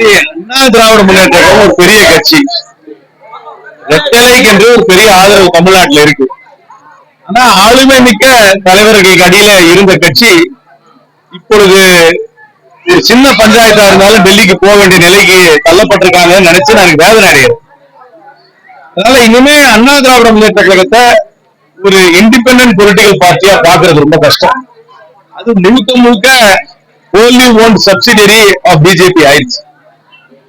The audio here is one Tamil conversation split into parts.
அண்ணா திராவிட முன்னேற்ற கழகம் ஒரு பெரிய கட்சி. ரெட்டலைக்கு என்று ஒரு பெரிய ஆதரவு தமிழ்நாட்டுல இருக்கு. ஆனா ஆளுமை மிக்க தலைவர்களுக்கு அடியில இருந்த கட்சி இப்பொழுது ஒரு சின்ன பஞ்சாயத்தா இருந்தாலும் டெல்லிக்கு போக வேண்டிய நிலைக்கு தள்ளப்பட்டிருக்காங்கன்னு நினைச்சு நான் எனக்கு வேதனை அடைகிறேன் அதனால இனிமே அண்ணா திராவிட முன்னேற்ற கழகத்தை ஒரு இண்டிபெண்டன்ட் பொலிட்டிக்கல் பார்ட்டியா பாக்குறது ரொம்ப கஷ்டம். அது முழுக்க முழுக்க only own subsidiary of BJP ஆயிடுச்சு.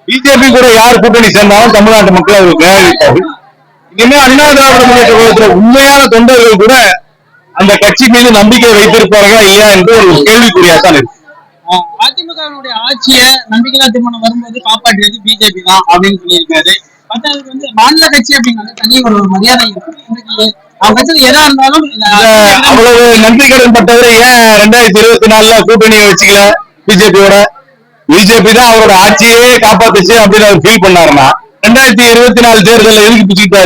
பிஜேபி கூட யார் கூட்டணி சேர்ந்தாலும் தமிழ்நாட்டு மக்கள் அவருக்கு நிராகரிப்பார்கள் இனிமே அண்ணா திராவிட முன்னேற்ற கழகத்துல உண்மையான தொண்டர்கள் கூட அந்த கட்சி மீது நம்பிக்கை வைத்திருப்பார்களா இல்லையா என்று ஒரு கேள்விக்குறியா தான் இருக்கு அதிமுகவினுடைய ஆட்சியை நம்பிக்கையில்லா தீர்மானம் வரும்போது காப்பாற்றியது பிஜேபி தான் அப்படின்னு சொல்லியிருக்காரு. பத்தாவது வந்து மாநில கட்சி அப்படிங்கிறது தனி ஒரு மரியாதை இன்னைக்கு அவங்க கட்சியில எதா இருந்தாலும் அவ்வளவு நன்றி கடன் பட்டவர் ஏன் ரெண்டாயிரத்தி இருபத்தி நாலுல கூட்டணியை வச்சுக்கல பிஜேபியோட பிஜேபி தான் அவரோட ஆட்சியே காப்பாத்துச்சு அப்படின்னு அவர் ஃபீல் பண்ணாருன்னா ரெண்டாயிரத்தி இருபத்தி நாலு தேர்தலில் எதுக்கு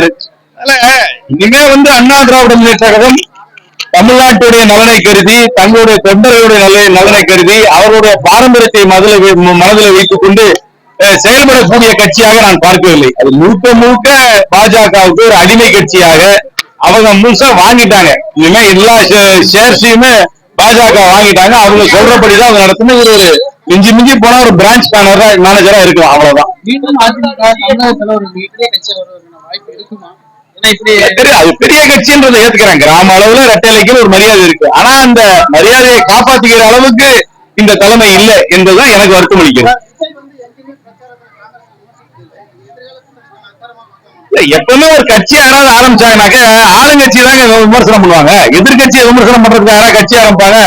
அதனால இனிமே வந்து அண்ணா திராவிட முன்னேற்ற கழகம் தமிழ்நாட்டுடைய நலனை கருதி தங்களுடைய தொண்டர்களுடைய நல- நலனை கருதி அவர்களுடைய பாரம்பரியத்தை மதில மனதில் வைத்துக் கொண்டு செயல்படக்கூடிய கட்சியாக நான் பார்க்கவில்லை. அது முழுக்க முழுக்க பாஜகவுக்கு ஒரு அடிமை கட்சியாக அவங்க முழுசா வாங்கிட்டாங்க. இனிமே எல்லா ஷேர்ஸையுமே பாஜக வாங்கிட்டாங்க. அவங்க சொல்றபடிதான் அவங்க நடத்தணும் இது ஒரு மிஞ்சி மிஞ்சி போனா ஒரு பிரான்ச் மேனரா மேனேஜரா இருக்கலாம் அவ்வளவுதான். அது பெரிய கட்சின்றதை ஏத்துக்கிறேன். கிராம அளவுல ரெட்டலைக்கு ஒரு மரியாதை இருக்கு. ஆனா அந்த மரியாதையை காப்பாத்திக்கிற அளவுக்கு இந்த தலைமை இல்லை என்பதுதான் எனக்கு வருத்தம் அளிக்கிறது. எப்பவுமே ஒரு கட்சி யாராவது ஆரம்பிச்சாங்கனாக்க ஆளுங்கட்சி தாங்க விமர்சனம் பண்ணுவாங்க. எதிர்கட்சியை விமர்சனம் பண்றதுக்கு யாராவது கட்சி ஆரம்பிப்பாங்க?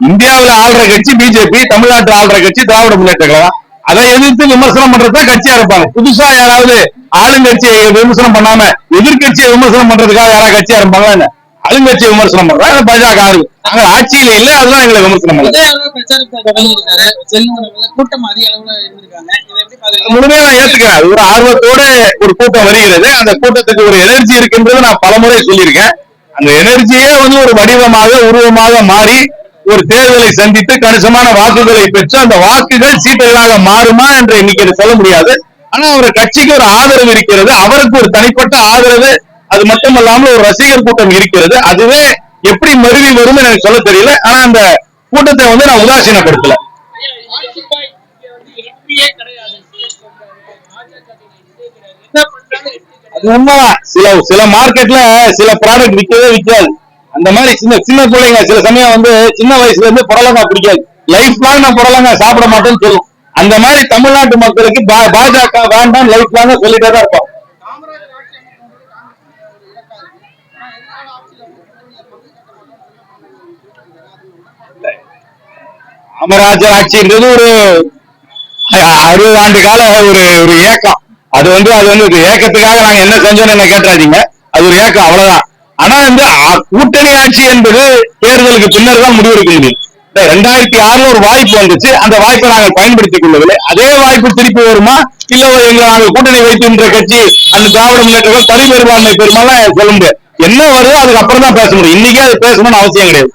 இந்தியாவில ஆள்ற கட்சி பிஜேபி தமிழ்நாட்டில் ஆள்ற கட்சி திராவிட முன்னேற்ற கழகம். அதை எதிர்த்து விமர்சனம் பண்றதா கட்சியா இருப்பாங்க. புதுசா யாராவது ஆளுங்கட்சியை விமர்சனம் பண்ணாம எதிர்கட்சியை விமர்சனம் பண்றதுக்காக யாராவது கட்சியா இருப்பாங்க என்ன? ஆளுங்கட்சியை விமர்சனம் பண்றாங்க பாஜக ஆளு நாங்க ஆட்சியில இல்ல அதெல்லாம் எங்களை விமர்சனம் பண்ணல முழுமையா நான் ஏத்துக்கிறேன். ஒரு ஆர்வத்தோட ஒரு கூட்டம் வருகிறது. அந்த கூட்டத்துக்கு ஒரு எனர்ஜி இருக்குன்றது நான் பலமுறை சொல்லியிருக்கேன். அந்த எனர்ஜியே வந்து ஒரு வடிவமாக உருவமாக மாறி ஒரு தேர்தலை சந்தித்து கணிசமான வாக்குகளை பெற்று அந்த வாக்குகள் சீட்டுகளாக மாறுமா என்று இன்னைக்கு சொல்ல முடியாது. ஆனா ஒரு கட்சிக்கு ஒரு ஆதரவு இருக்கிறது அவருக்கு ஒரு தனிப்பட்ட ஆதரவு அது மட்டுமல்லாமல் ஒரு ரசிகர் கூட்டம் இருக்கிறது. அதுவே எப்படி மருவி வரும்னு எனக்கு சொல்ல தெரியல. ஆனா அந்த கூட்டத்தை வந்து நான் உதாசீனப்படுத்தல. அது உண்மைதான். சில சில மார்க்கெட்ல சில ப்ராடக்ட் விற்கவே விற்காது அந்த மாதிரி சின்ன சின்ன பிள்ளைங்க சில சமயம் வந்து சின்ன வயசுல இருந்து புடலங்காய் பிடிக்காது. லைஃப் லாங் நான் புடலங்காய் சாப்பிட மாட்டேன்னு சொல்லும். அந்த மாதிரி தமிழ்நாட்டு மக்களுக்கு பா- பாஜக வேண்டாம் லைஃப் லாங்க சொல்லிட்டே தான் இருப்பான் காமராஜர் ஆட்சின்றது ஒரு அறுபது ஆண்டு கால ஒரு ஒரு ஏக்கம். அது வந்து அது வந்து ஒரு ஏக்கத்துக்காக நாங்க என்ன செஞ்சோம்னு என்ன கேட்டாதீங்க அது ஒரு ஏக்கம் அவ்வளவுதான். ஆனா வந்து கூட்டணி ஆட்சி என்பது தேர்தலுக்கு பின்னர் தான் முடிவெடுக்க முடியும் ரெண்டாயிரத்தி ஆறுல ஒரு வாய்ப்பு வந்துச்சு. அந்த வாய்ப்பை நாங்கள் பயன்படுத்திக் கொள்ளவில்லை. அதே வாய்ப்பு திருப்பி வருமா? இல்ல ஒரு எங்க நாங்கள் கூட்டணி வைக்கின்ற கட்சி அந்த திராவிட முன்னேற்றம் தனி பெரும்பான்மை பெரும்பாலும் சொல்ல முடியாது. என்ன வருதோ அதுக்கு அப்புறம் தான் பேச முடியும். இன்னைக்கே அது பேசணும்னு அவசியம் கிடையாது.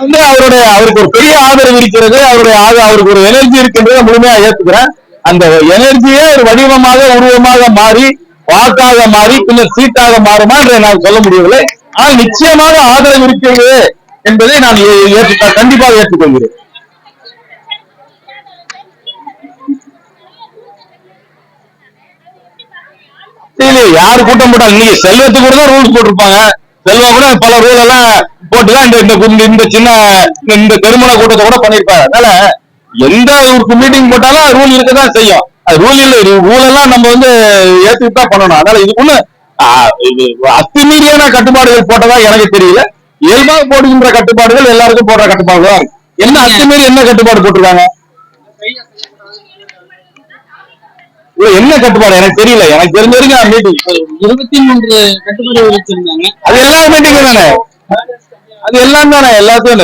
வந்து அவருடைய அவருக்கு ஒரு பெரிய ஆதரவு இருக்கிறது. அவருடைய அவருக்கு ஒரு எனர்ஜி இருக்கின்றதை முழுமையா ஏத்துக்கிறேன். அந்த எனர்ஜியே ஒரு வடிவமாக உருவமாக மாறி வாக்காக மாறி பின்னர் சீட்டாக மாறுமா என்று நான் சொல்ல முடியவில்லை. ஆனால் நிச்சயமாக ஆதரவு இருக்கிறது என்பதை நான் ஏ- ஏற்று கண்டிப்பாக ஏற்றுக்கொள்கிறேன். யார் கூட்டம் போட்டாலும் நீங்க செல்வத்துக்கு கூட தான் ரூல்ஸ் போட்டிருப்பாங்க. செல்வம் கூட பல ரூல் எல்லாம் போட்டுதான் இந்த இந்த இந்த சின்ன இந்த- இந்த திருமண கூட்டத்தை கூட பண்ணிருப்பாங்க அதனால எந்த ஒரு மீட்டிங் போட்டாலும் ரூல் இருக்கதான் செய்யும். ரூல் இல்ல. ரூல் எல்லாம் நம்ம வந்து ஏத்துக்கிட்டு தான் பண்ணணும். அதனால இதுக்குள்ள இது அத்துமீறியான கட்டுப்பாடுகள் போட்டதா எனக்கு தெரியல. இயல்பாக போடுகின்ற கட்டுப்பாடுகள் எல்லாருக்கும் போடுற கட்டுப்பாடு தான். என்ன அத்துமீறி என்ன கட்டுப்பாடு போட்டிருக்காங்க? என்ன கட்டுப்பாடு? எனக்கு தெரியல. எனக்கு தெரிஞ்ச வரைக்கும் மீட்டிங் இருபத்தி மூன்று கட்டுப்பாடு வச்சிருந்தாங்க. அது எல்லா மீட்டிங்கும் தானே? அது எல்லாம் தானே? எல்லாத்தையும்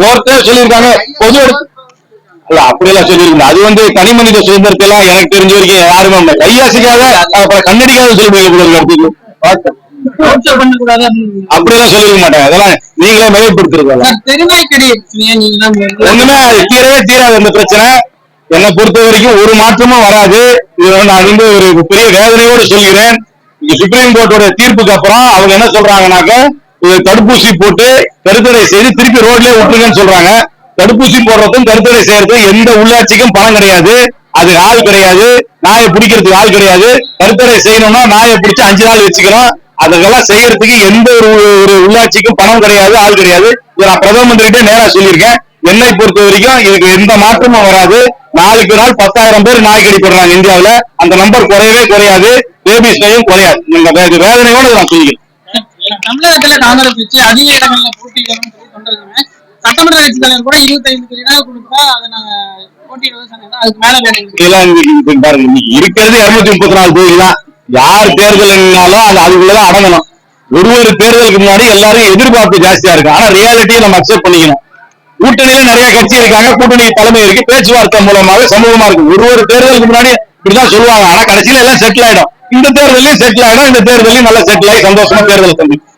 கோர்ட்டே சொல்லியிருக்காங்க. பொது இல்ல அப்படியெல்லாம் சொல்லியிருக்காங்க அது வந்து தனி மனித சுதந்திரத்தை எல்லாம் எனக்கு தெரிஞ்ச வரைக்கும் யாருமே. கையாசிக்காத அப்புறம் கண்ணடிக்காத சொல்லுவீங்க. அப்படியெல்லாம் சொல்லிருக்க மாட்டாங்க. அதெல்லாம் நீங்களே வந்து- ஒண்ணுமே அது தீரவே தீராது அந்த பிரச்சனை. என்னை பொறுத்த வரைக்கும் ஒரு மாற்றமும் வராது. இது வந்து நான் வந்து ஒரு பெரிய வேதனையோடு சொல்கிறேன். சுப்ரீம் கோர்ட்டோட தீர்ப்புக்கு அப்புறம் அவங்க என்ன சொல்றாங்கன்னாக்க தடுப்பூசி போட்டு கருத்தடை செய்து திருப்பி ரோட்லயே விட்டுருங்கன்னு சொல்றாங்க. தடுப்பூசி போடுறதும் கருத்தடை செய்யறதும் எந்த உள்ளாட்சிக்கும் பணம் கிடையாது. அது ஆள் கிடையாது. நாயை பிடிக்கிறதுக்கு ஆள் கிடையாது. கருத்தடை செய்யணும்னா நாயை பிடிச்சி அஞ்சு நாள் வச்சுக்கிறோம். அதெல்லாம் செய்யறதுக்கு எந்த ஒரு ஒரு உள்ளாட்சிக்கும் பணம் கிடையாது ஆள் கிடையாது. இதை நான் பிரதம மந்திரிகிட்டே நேரா சொல்லியிருக்கேன். என்னை பொறுத்த வரைக்கும் இதுக்கு எந்த மாற்றமும் வராது. நாளுக்கு நாள் பத்தாயிரம் பேர் நாய் கடிப்படுறாங்க இந்தியாவில. அந்த நம்பர் குறையவே குறையாது. பேபிஸ்டையும் குறையாது. நீங்க வே- வேதனையோட நான் சொல்லிக்கிறேன். தமிழகத்துல காங்கிரஸ் கட்சி அதிக இடங்கள்ல போட்டியிடணும்னு சொல்லி சட்டமன்ற கட்சி தலைவர் கூட இருபத்தைந்து இடம் கொடுத்தா அதை நாங்க இருக்கிறது இருநூத்தி முப்பத்தி நாலு தொகுதி தான். யார் தேர்தல்னாலும் அது அதுக்குள்ளதான் அடங்கணும். ஒரு ஒரு தேர்தலுக்கு முன்னாடி எல்லாரும் எதிர்பார்ப்பு ஜாஸ்தியா இருக்கு. ஆனா ரியாலிட்டியை நம்ம அக்செப்ட் பண்ணிக்கணும். கூட்டணியில நிறைய கட்சி இருக்காங்க. கூட்டணி தலைமை இருக்கு. பேச்சுவார்த்தை மூலமாக சமூகமா இருக்கு. ஒரு ஒரு தேர்தலுக்கு முன்னாடி இப்படிதான் சொல்லுவாங்க. ஆனா கடைசியில எல்லாம் செட்டில் ஆயிடும். இந்த தேர்தலையும் செட்டில் ஆயிடும் இந்த தேர்தலையும் நல்லா செட்டில் ஆகி சந்தோஷமா தேர்தல் சந்திக்கும்